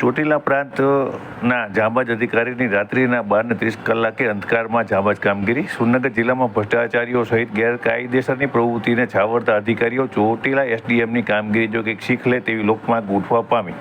ચોટીલા પ્રાંતના જાંબાજ અધિકારીની રાત્રિના બારને ત્રીસ કલાકે અંધકારમાં જાંબાજ કામગીરી. સુરનગર જિલ્લામાં ભ્રષ્ટાચારીઓ સહિત ગેરકાયદેસરની પ્રવૃત્તિને છાવરતા અધિકારીઓ ચોટીલા એસડીએમની કામગીરી જો કંઈક શીખ લે તેવી લોકમાં ગોઠવા પામી.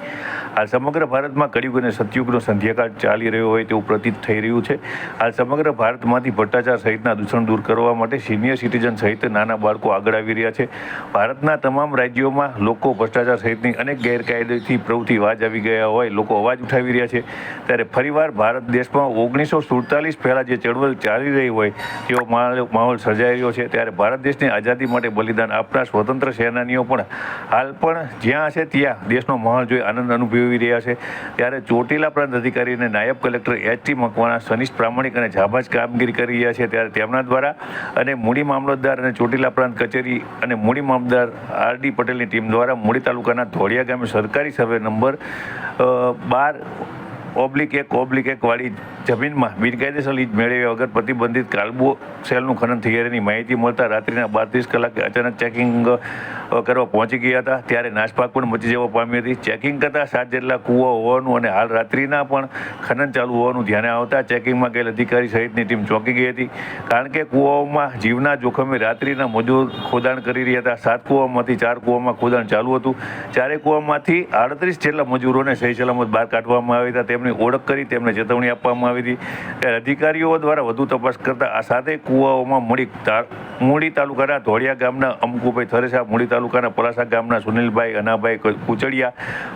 હાલ સમગ્ર ભારતમાં કળિયુગ અને સતયુગનો સંધ્યાકાળ ચાલી રહ્યો હોય તેવું પ્રતીત થઈ રહ્યું છે. હાલ સમગ્ર ભારતમાંથી ભ્રષ્ટાચાર સહિતના દૂષણ દૂર કરવા માટે સિનિયર સિટીઝન સહિત નાના બાળકો આગળ આવી રહ્યા છે. ભારતના તમામ રાજ્યોમાં લોકો ભ્રષ્ટાચાર સહિતની અનેક ગેરકાયદેથી પ્રવૃત્તિ વાજ આવી ગયા હોય લોકો અવાજ ઉઠાવી રહ્યા છે. ત્યારે ફરીવાર ભારત દેશમાં ઓગણીસો સુડતાલીસ પહેલાં જે ચળવળ ચાલી રહી હોય, તેવો માહોલ સર્જાઈ રહ્યો છે. ત્યારે ભારત દેશની આઝાદી માટે બલિદાન આપનાર સ્વતંત્ર સેનાનીઓ પણ હાલ પણ જ્યાં હશે ત્યાં દેશનો માહોલ જોઈ આનંદ અનુભવી રહ્યા છે. ત્યારે ચોટીલા પ્રાંત અધિકારી અને નાયબ કલેક્ટર એચ ટી મકવાણા સનિષ્ઠ પ્રામાણિક અને જાબાજ કામગીરી કરી રહ્યા છે. ત્યારે તેમના દ્વારા અને મૂડી મામલતદાર અને ચોટીલા પ્રાંત કચેરી અને મૂડી મામલતદાર આર ડી પટેલની ટીમ દ્વારા મૂડી તાલુકાના ધોળિયા ગામે સરકારી સર્વે નંબર બાર ઓબ્લિક એક ઓબ્લિક એક વાળી જમીનમાં બિનકાયદેસર લીજ મેળવ્યા વગર પ્રતિબંધિત કાલ્બો સેલનું ખનન થઈ માહિતી મળતા રાત્રિના બાર ત્રીસ કલાકે અચાનક ચેકિંગ કરવા પહોંચી ગયા હતા. ત્યારે નાશપાક પણ મચી જવા પામી હતી. ચેકિંગ કરતાં સાત જેટલા કૂવો હોવાનું અને હાલ રાત્રિના પણ ખનન ચાલુ હોવાનું ધ્યાને આવતા ચેકિંગમાં ગયેલ અધિકારી સહિતની ટીમ ચોંકી ગઈ હતી. કારણ કે કૂવાઓમાં જીવના જોખમે રાત્રિના મજૂર ખોદાણ કરી રહ્યા હતા. સાત કૂવામાંથી ચાર કૂવામાં ખોદાણ ચાલુ હતું. ચારે કૂવામાંથી આડત્રીસ જેટલા મજૂરોને સહી સલામત બહાર કાઢવામાં આવ્યા હતા. તેમની ઓળખ કરી તેમને ચેતવણી આપવામાં આવી હતી. ત્યારે અધિકારીઓ દ્વારા વધુ તપાસ કરતા આ સાથે કૂવાઓમાં મૂડી મૂડી તાલુકાના ધોળિયા ગામના અમકુભાઈ થરેસા, મૂળી તાલુકાના પલાસા ગામના સુનિલભાઈ, અનાભાઈ કુચડિયા,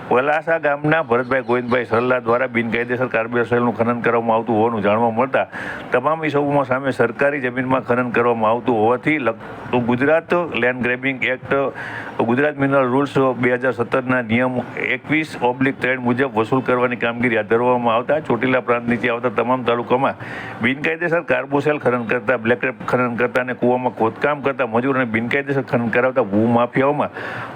પલાસા ગામના ભરતભાઈ, ગોવિંદભાઈ સરલા દ્વારા બિનકાયદેસર કાર્બન સેલનું ખનન કરવામાં આવતું હોવાનું જાણવા મળતા તમામ ઇસમોમાં સામે સરકારી જમીનમાં ખનન કરવામાં આવતું હોવાથી લગતું Gujarat land grabbing act, Gujarat mineral rules બે હજાર સત્તરના નિયમ એકવીસ ઓબ્લિક ત્રણ મુજબ વસૂલ કરવાની કામગીરી હાથ ધરવામાં આવતા ચોટીલા પ્રાંત નીચે આવતા તમામ તાલુકામાં બિનકાયદેસર કાર્બોસેલ ખનન કરતા, બ્લેક ખનન કરતા અને કૂવામાં ખોદકામ કરતા મજૂર અને બિનકાયદેસર ખનન કરાવતા ભૂમાફિયાઓમાં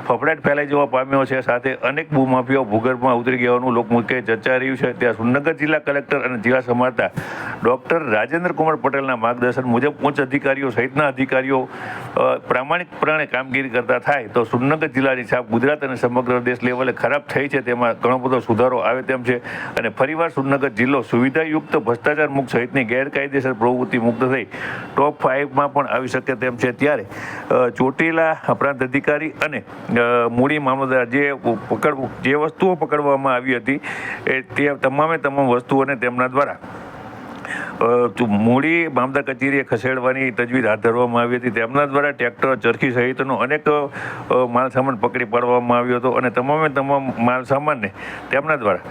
ફફડાટ ફેલાઈ જવા પામ્યો છે. સાથે અનેક ભૂમાફિયાઓ ભૂગર્ભમાં ઉતરી ગયાનું લોકમુખે ચર્ચા રહ્યું છે. ત્યાં સુરનગર જિલ્લા કલેક્ટર અને જિલ્લા સમારતા ડૉક્ટર રાજેન્દ્ર કુમાર પટેલના માર્ગદર્શન મુજબ ઉચ્ચ અધિકારીઓ સહિતના અધિકારીઓ પ્રામાણિકપણે કામગીરી કરતા થાય તો સુરનગર જિલ્લાની છાપ ગુજરાત અને સમગ્ર દેશ લેવલે ખરાબ થઈ છે તેમાં ઘણો બધો સુધારો આવે તેમ છે અને ફરીવાર સુરનગર જિલ્લો સુવિધાયુક્ત ભ્રષ્ટાચાર મુક્ત સહિતની ગેરકાયદેસર પ્રવૃત્તિ મુક્ત થઈ. ટોપ ફાઇવમાં પણ આવી શકે તેમ છે ત્યારે ચોટીલા પ્રાંત અધિકારી અને મૂડી મામલતદાર જે પકડ, જે વસ્તુઓ પકડવામાં આવી હતી, એ તે તમામે તમામ વસ્તુઓને તેમના દ્વારા મૂડી મામદા કચેરીએ ખસેડવાની તજવીજ હાથ ધરવામાં આવી હતી. તેમના દ્વારા ટ્રેક્ટર ચરખી સહિતનો અનેક માલસામાન પકડી પાડવામાં આવ્યો હતો અને તમામે તમામ માલસામાનને તેમના દ્વારા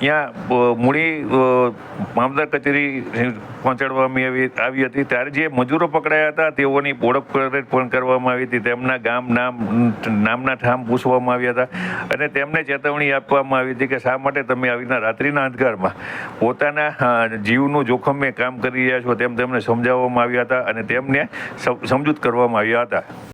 ત્યાં મૂડી અ, મામદાર કચેરી પહોંચાડવામાં આવી આવી હતી. ત્યારે જે મજૂરો પકડાયા હતા તેઓની ઓળખ પણ કરવામાં આવી હતી. તેમના ગામ નામ નામના ઠામ પૂછવામાં આવ્યા હતા અને તેમને ચેતવણી આપવામાં આવી હતી કે શા માટે તમે આવીના રાત્રિના અંધકારમાં પોતાના જીવનું જોખમે કામ કરી રહ્યા છો તેમ તેમને સમજાવવામાં આવ્યા હતા અને તેમને સમ- સમજૂત કરવામાં આવ્યા હતા.